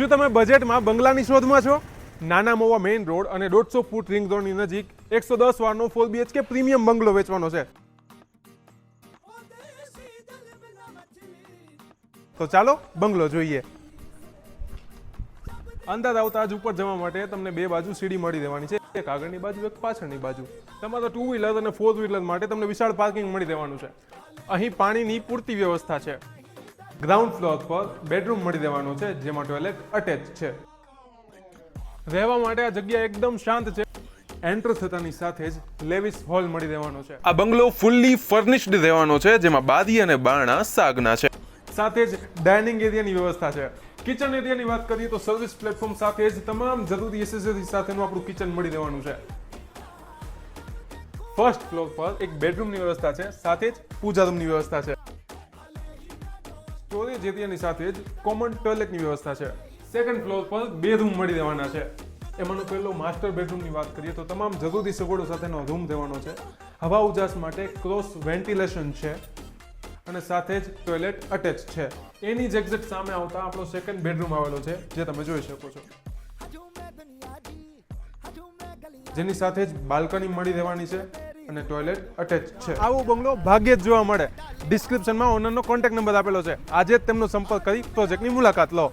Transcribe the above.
શું તમે બજેટમાં બંગલાની શોધમાં છો? નાના મોવા મેઇન રોડ અને દોઢસો ફૂટ રિંગ રોડની નજીક એકસો દસ વારનો ફોર બીએચકે પ્રીમિયમ બંગલો વેચવાનો છે. તો ચાલો બંગલો જોઈએ. અંદાજ આવતા જ ઉપર જવા માટે તમને બે બાજુ સીડી મળી દેવાની છે. એક આગળની બાજુ, એક પાછળની બાજુ. તમારા ટુ વ્હીલર અને ફોર વ્હીલર માટે તમને વિશાળ પાર્કિંગ મળી દેવાનું છે. અહીં પાણીની પૂરતી વ્યવસ્થા છે. ગ્રાઉન્ડ ફ્લોર પર બેડરૂમ મળી દેવાનું છે જેમાં ટોયલેટ અટેચ છે. રહેવા માટે આ જગ્યા એકદમ શાંત છે. એન્ટર થતાની સાથે જ લેવિસ હોલ મળી દેવાનો છે. આ બંગલો ફૂલ્લી ફર્નિશ્ડ રહેવાનો છે જેમાં બાદી અને બારણા સાગના છે. સાથે જ ડાઇનિંગ એરિયાની વ્યવસ્થા છે. કિચન એરિયાની વાત કરીએ તો સર્વિસ પ્લેટફોર્મ સાથે જ તમામ જરૂરી એસેસરી સાથેનું આપણું કિચન મળી દેવાનું છે. ફર્સ્ટ ફ્લોર પર એક બેડરૂમની વ્યવસ્થા છે સાથે જ પૂજા રૂમની વ્યવસ્થા છે. સ્ટોરેજ જેતિયાની સાથે જ કોમન ટોયલેટની વ્યવસ્થા છે. સેકન્ડ ફ્લોર પર બે રૂમ મળી દેવાના છે. એમાંનો પહેલો માસ્ટર બેડરૂમની વાત કરીએ તો તમામ જરૂરી સગવડો સાથેનો રૂમ દેવાનો છે. હવા ઉજાસ માટે ક્રોસ વેન્ટિલેશન છે અને સાથે જ ટોયલેટ અટેચ છે. એની જ એક્ઝેક્ટ સામે આવતા આપણો સેકન્ડ બેડરૂમ આવેલો છે, જે તમે જોઈ શકો છો. જેની સાથે જ બાલ્કની મળી રહેવાની છે. અને ટોયલેટ અટેચ છે. આવો બંગલો ભાગ્યે જ જોવા મળે. ડિસ્ક્રિપ્શનમાં ઓનરનો કોન્ટેક્ટ નંબર આપેલો છે. આજે જ તેમનો સંપર્ક કરી પ્રોજેક્ટની મુલાકાત લો.